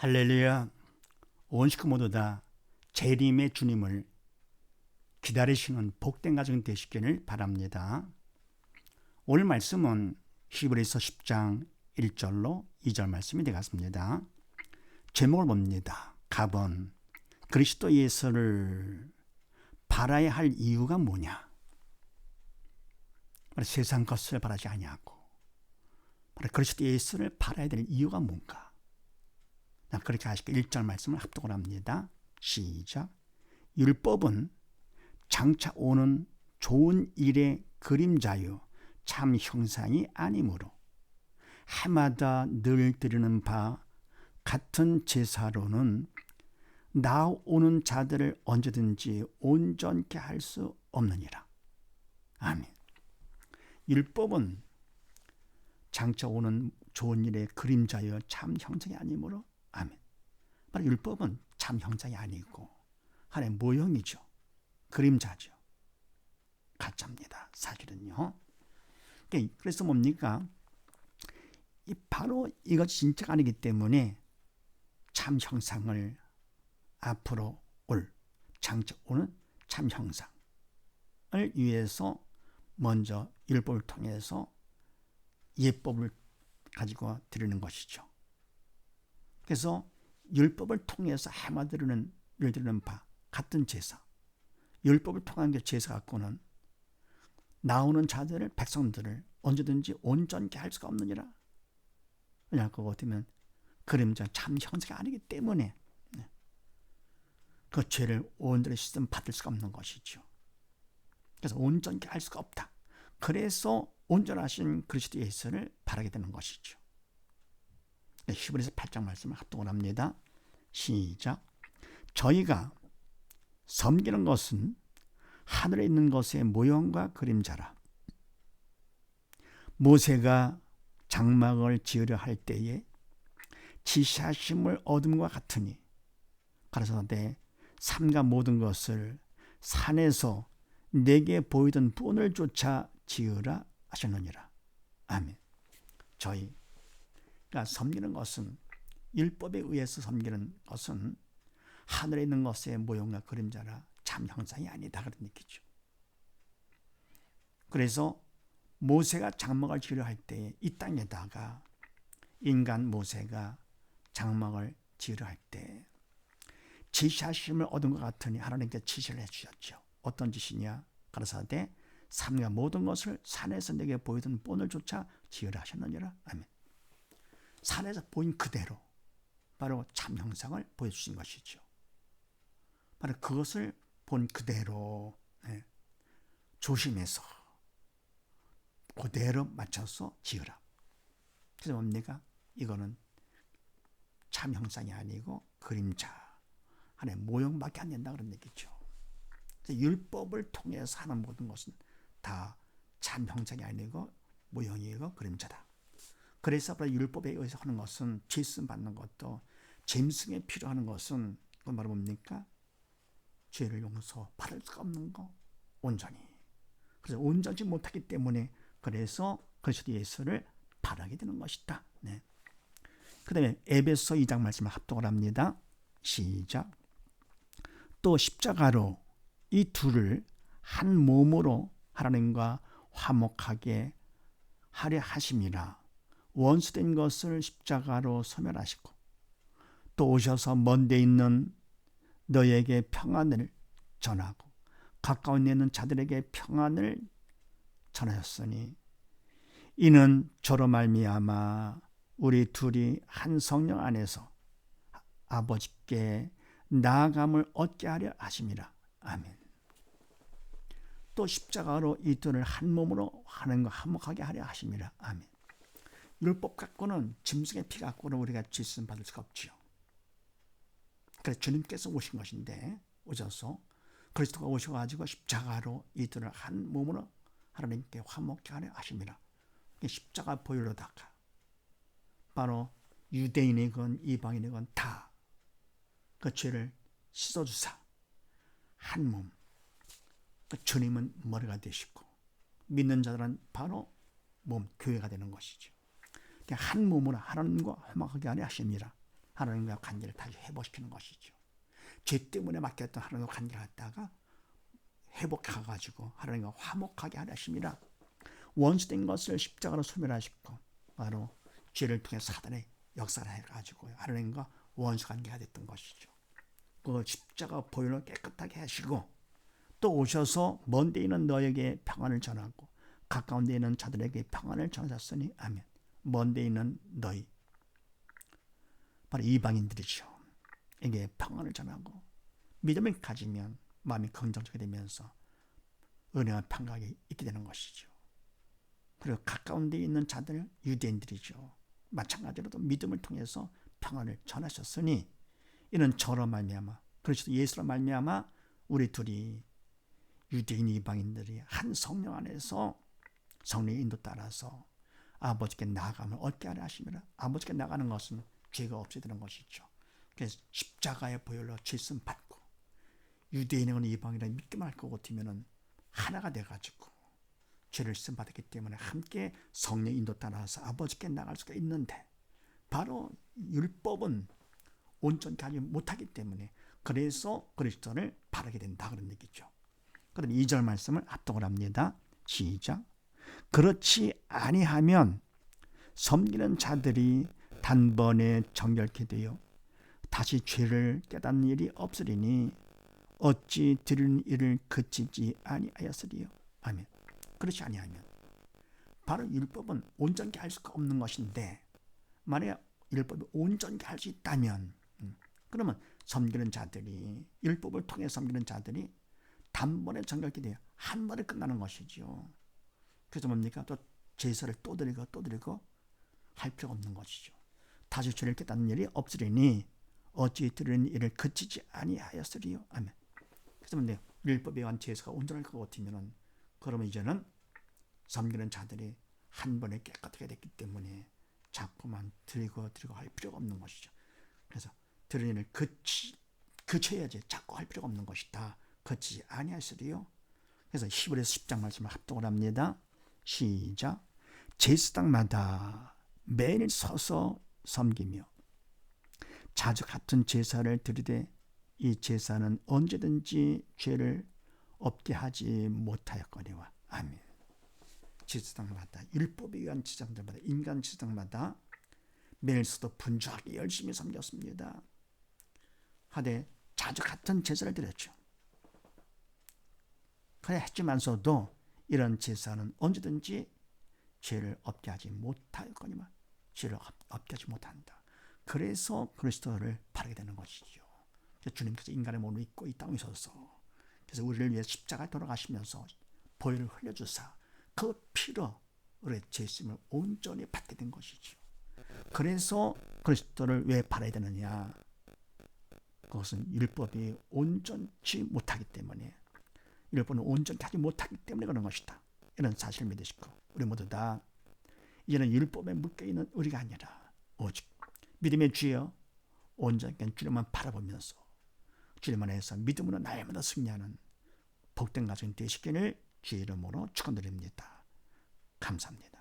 할렐루야. 온 식구 모두 다 재림의 주님을 기다리시는 복된 가정 되시기를 바랍니다. 오늘 말씀은 히브리서 10장 1절로 2절 말씀이 되겠습니다. 제목을 봅니다. 갑은 그리스도 예수를 바라야 할 이유가 뭐냐? 세상 것을 바라지 아니하고 그리스도 예수를 바라야 될 이유가 뭔가? 그렇게 하시고 1절 말씀을 합독을 합니다. 시작. 율법은 장차 오는 좋은 일의 그림자요 참 형상이 아니므로 해마다 늘 드리는 바 같은 제사로는 나오는 자들을 언제든지 온전케 할 수 없느니라. 아멘. 율법은 장차 오는 좋은 일의 그림자여 참 형상이 아니므로 아멘. 율법은 참 형상이 아니고 하나의 모형이죠. 그림자죠. 가짜입니다. 사실은요. 그러니까 그래서 뭡니까? 바로 이것 진짜가 아니기 때문에 참 형상을 앞으로 올 장차 오는 참 형상을 위해서 먼저 율법을 통해서 예법을 가지고 드리는 것이죠. 그래서 율법을 통해서 해마드리는 일드리는 바 같은 제사 율법을 통한 게 제사 갖고는 나오는 자들을 백성들을 언제든지 온전케 할 수가 없느니라. 왜냐 그거 어면 그림자 참 형상이 아니기 때문에 네. 그 죄를 온전히 씻음 받을 수가 없는 것이죠. 그래서 온전케 할 수가 없다. 그래서 온전하신 그리스도 예수를 바라게 되는 것이죠. 네, 히브리서 8장 말씀을 합동을 합니다. 시작. 저희가 섬기는 것은 하늘에 있는 것의 모형과 그림자라. 모세가 장막을 지으려 할 때에 지시하심을 얻음과 같으니 가라사대 삼가 모든 것을 산에서 내게 보이던 분을 쫓아 지으라 하셨느니라. 아멘. 저희 그러니까 섬기는 것은 율법에 의해서 섬기는 것은 하늘에 있는 것의 모형과 그림자라 참 형상이 아니다 그런 얘기죠. 그래서 모세가 장막을 지으려 할때이 땅에다가 인간 모세가 장막을 지으려 할 때 지시하심을 얻은 것 같으니 하나님께 지시를 해주셨죠. 어떤 지시냐? 가라사대 삼가 모든 것을 산에서 내게 보이던 본을 조차 지으라 하셨느니라. 아멘. 산에서 보인 그대로 바로 참 형상을 보여주신 것이죠. 바로 그것을 본 그대로 네, 조심해서 그대로 맞춰서 지으라. 그래서 뭡니까? 이거는 참 형상이 아니고 그림자 하나의 모형밖에 안 된다 그런 얘기죠. 율법을 통해서 하는 모든 것은 다 참 형상이 아니고 모형이고 그림자다. 그래서 율법에 의해서 하는 것은 죄씀 받는 것도 짐승에 필요하는 것은 그건 바로 뭡니까? 죄를 용서 받을 수가 없는 거 온전히. 그래서 온전히 못하기 때문에 그래서 그리스도 예수를 바라게 되는 것이다. 네. 그 다음에 에베소 2장 말씀을 합독을 합니다. 시작. 또 십자가로 이 둘을 한 몸으로 하나님과 화목하게 하려 하심이라. 원수된 것을 십자가로 소멸하시고 또 오셔서 먼데 있는 너에게 평안을 전하고 가까운 데 있는 자들에게 평안을 전하셨으니 이는 저로 말미암아 우리 둘이 한 성령 안에서 아버지께 나아감을 얻게 하려 하심이라. 아멘. 또 십자가로 이 둘을 한 몸으로 하는과 화목하게 하려 하심이라. 아멘. 율법 갖고는 짐승의 피 갖고는 우리가 질문 받을 수가 없지요. 그래서 주님께서 오신 것인데 오셔서 그리스도가 오셔가지고 십자가로 이들을 한 몸으로 하나님께 화목케 하려 하십니다. 십자가 보혈로다가 바로 유대인이건 이방인이건 다 그 죄를 씻어주사 한 몸. 그 주님은 머리가 되시고 믿는 자들은 바로 몸 교회가 되는 것이죠. 한 몸으로 하나님과 화목하게 하려 하십니다. 하나님과 관계를 다시 회복시키는 것이죠. 죄 때문에 맡겼던 하나님과 관계를 갖다가 회복해가지고 하나님과 화목하게 하십니다. 원수된 것을 십자가로 소멸하시고 바로 죄를 통해 사단의 역사를 해가지고 하나님과 원수 관계가 됐던 것이죠. 그 십자가 보혈로 깨끗하게 하시고 또 오셔서 먼 데 있는 너에게 평안을 전하고 가까운 데 있는 자들에게 평안을 전하셨으니 아멘. 먼데 있는 너희 바로 이방인들이죠. 에게 평안을 전하고 믿음을 가지면 마음이 긍정적이 되면서 은혜와 평강이 있게 되는 것이죠. 그리고 가까운 데 있는 자들 유대인들이죠. 마찬가지로도 믿음을 통해서 평안을 전하셨으니 이는 저로 말미암아 그리스도 예수로 말미암아 우리 둘이 유대인 이방인들이 한 성령 안에서 성령의 인도 따라서 아버지께 나아가면 얻게 하려 하시면 아버지께 나가는 것은 죄가 없어지는 것이죠. 그래서 십자가의 보혈로 죄씀 받고 유대인은 이방이라 믿기만 할것 같으면 하나가 돼가지고 죄를 쓴 받았기 때문에 함께 성령 인도 따라서 아버지께 나갈 수가 있는데 바로 율법은 온전히 하지 못하기 때문에 그래서 그리스도를 바르게 된다 그런 얘기죠. 그럼 2절 말씀을 합독을 합니다. 시작. 그렇지 아니하면 섬기는 자들이 단번에 정결케 되어 다시 죄를 깨닫는 일이 없으리니 어찌 들은 일을 그치지 아니하였으리요. 아멘. 그렇지 아니하면 바로 율법은 온전히 할 수가 없는 것인데 만약 율법이 온전히 할 수 있다면 음, 그러면 섬기는 자들이 율법을 통해 섬기는 자들이 단번에 정결케 돼요. 한 번에 끝나는 것이죠. 그래서 뭡니까? 또 제사를 또 드리고 또 드리고 할 필요가 없는 것이죠. 다시 죄를 깨닫는 일이 없으리니 어찌 들은 일을 그치지 아니하였으리요. 아멘. 그래서 뭔데 율법에 의한 제사가 온전할 것 같으면은 그러면 이제는 섬기는 자들이 한 번에 깨끗하게 됐기 때문에 자꾸만 드리고 드리고 할 필요가 없는 것이죠. 그래서 들은 일을 그치 그쳐야지 자꾸 할 필요가 없는 것이다. 그치지 아니하시리요. 그래서 히브리서 10장 말씀을 합독을 합니다. 시작. 제사장마다 매일 서서 섬기며 자주 같은 제사를 드리되 이 제사는 언제든지 죄를 없게 하지 못하였거니와 아멘. 제사장마다 율법에 의한 제사장들마다 인간 제사장마다 매일 서도 분주하게 열심히 섬겼습니다. 하되 자주 같은 제사를 드렸죠. 그래 했지만서도 이런 제사는 언제든지 죄를 없게 하지 못하였거니와 죄를 없게 하지 못한다. 그래서 그리스도를 바르게 되는 것이죠. 주님께서 인간의 몸을 입고 이 땅에 서서 그래서 우리를 위해 십자가에 돌아가시면서 보혈을 흘려주사 그 피로 우리의 죄심을 온전히 받게 된 것이죠. 그래서 그리스도를 왜 바라야 되느냐? 그것은 율법이 온전치 못하기 때문에 율법은 온전히 하지 못하기 때문에 그런 것이다. 이런 사실을 믿으시고 우리 모두 다 이제는 율법에 묶여 있는 우리가 아니라 오직 믿음의 주여 온전히 주님만 바라보면서 주님만 해서 믿음으로 날마다 승리하는 복된 가정 되시기를 주의 이름으로 축원드립니다. 감사합니다.